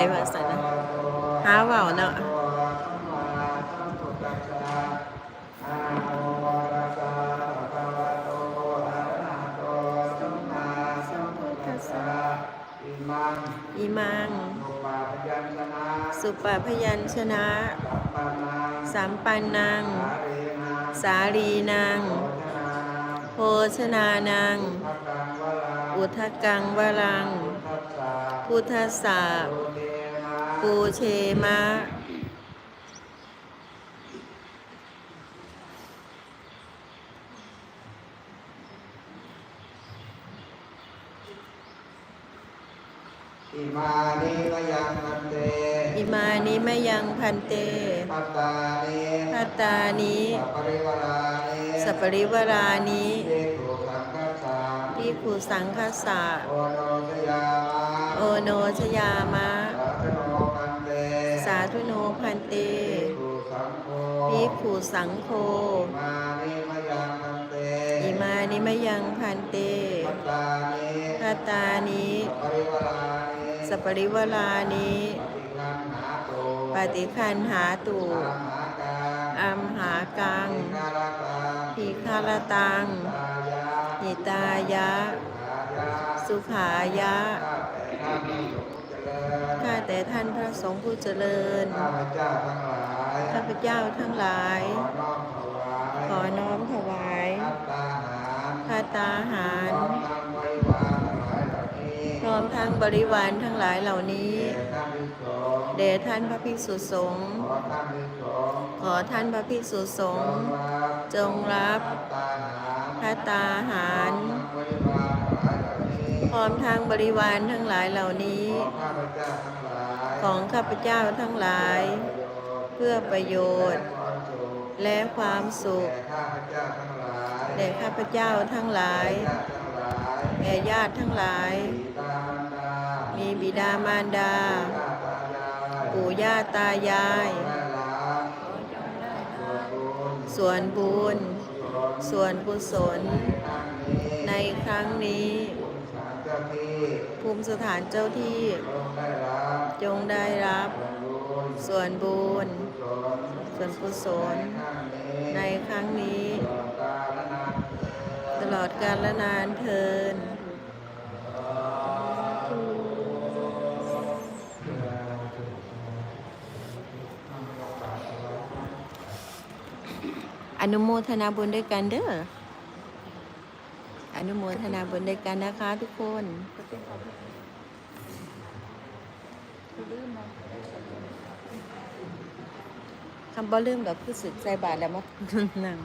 ไอ้ว่าสันนะหาว้าเนาะอิมัง สุปพยัญชนะสัมปันนังสาลีนางโภชนานังอุทกกังวรัง พุทธสสา ปูเชมะ อิมานิมยังมันเตอิมานิมะยังพันเตปัตตานิพัตตานิสัปริวารานิสัปริวรานิเตตุสังคัสสะพิกขุสังคสะโอโนสยามะโอโนชยามะ ธุโนพันเตตุสังโฆพิกขุสังโฆมานิมยังมันเตอิมานิมะยังพันเตปัตตานิพัตตานิสัปริวารานิสัปริวรานิปฏิคันหาตุปฏิคันหาตุอัมหากังอัมหากังนารากังทีคารตังตายะหิตายะขายะ สุขายะ ข้าแต่ท่านผู้เจริญข้าแต่ท่านพระสงฆ์ผู้เจริญ ข้าพเจ้าทั้งหลายข้าพเจ้าทั้งหลายขอน้อมถวายขอน้อมถวายพัตตาหารพาตาหาร พร้อมทั้งบริวารทั้งหลายเหล่านี้พร้อมทั้งบริวารทั้งหลายเหล่านี้แด่ท่านภิกษุสงฆ์เดชท่านพระภิกษุสงฆ์ขอท่านภิกษุสงฆ์ขอท่านพระภิกษุสงฆ์จงรับจงรับพัตตาหารพาตาหาร พร้อมทั้งบริวารทั้งหลายเหล่านี้ ของข้าพเจ้าทั้งหลาย เพื่อประโยชน์ และความสุขแด่ข้าพเจ้าทั้งหลายแก่ญาติทั้งหลาย มีบิดามารดามีบิดามารดาปู่ย่าตายาย ส่วนบุญ ส่วนกุศล ในครั้งนี้ ภูมิสถานเจ้าที่ภูมิสถานเจ้าที่ จงได้รับจงได้รับส่วนบุญส่วนกุศลส่วนกุศล ในครั้งนี้ในครั้งนี้ตลอดกาลและนานเทินตลอดกาลและนานเทินอนุโมทนาบุญด้วยกันเด้ออ นุโมทนาบุญด้วยกันนะคะทุกคนคำบ่ลืมดอกคือสึกใส่บาทแล้วมั้งนั่ง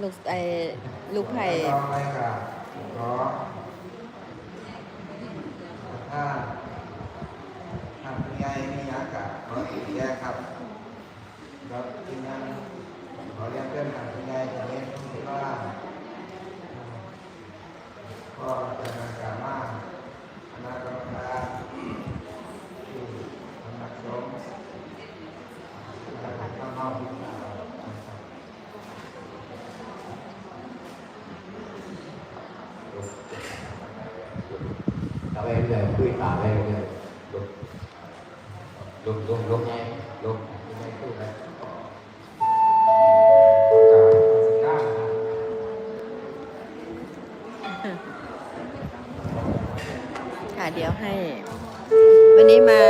ลูกไอ้ลูกไผ่ถ้าท่านผู้ใหญ่มีอากาศขอติดแยกครับ ครับที่นั่นขอเรียนเพื่อนท่านผู้ใหญ่ที่นี้ที่ว่าก็จะนำการมาคณะกรรมก ให้ วันนี้มา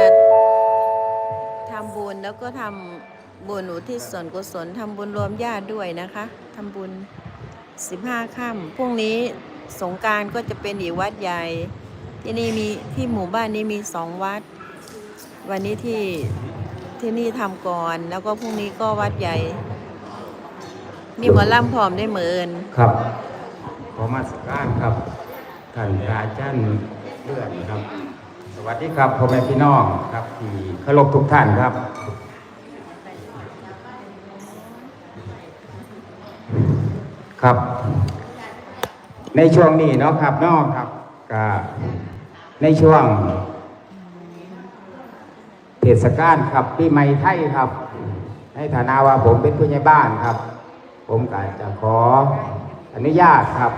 ทำบุญแล้วก็ทำบุญอุทิศส่วนกุศลทำบุญรวมญาติด้วยนะคะทำบุญ15ค่ำพรุ่งนี้สงการก็จะเป็นอีกวัดใหญ่ ที่นี่มีที่หมู่บ้านนี้มีสองวัด วันนี้ที่ที่นี่ทำก่อน แล้วก็พรุ่งนี้ก็วัดใหญ่ มีหมอลำพร้อมได้เหมือนครับขอมาสการครับ ท่านพระอาจารย์เลื่อนครับ สวัสดีครับพ่อแม่พี่น้องครับที่เคารพทุกท่านครับครับ ในช่วงนี้เนาะครับนอกครับก็ในช่วง เทศกาลครับปีใหม่ไทยครับ ในฐานะว่าผมเป็นผู้ใหญ่บ้านครับ ผมก็จะขออนุญาตครับ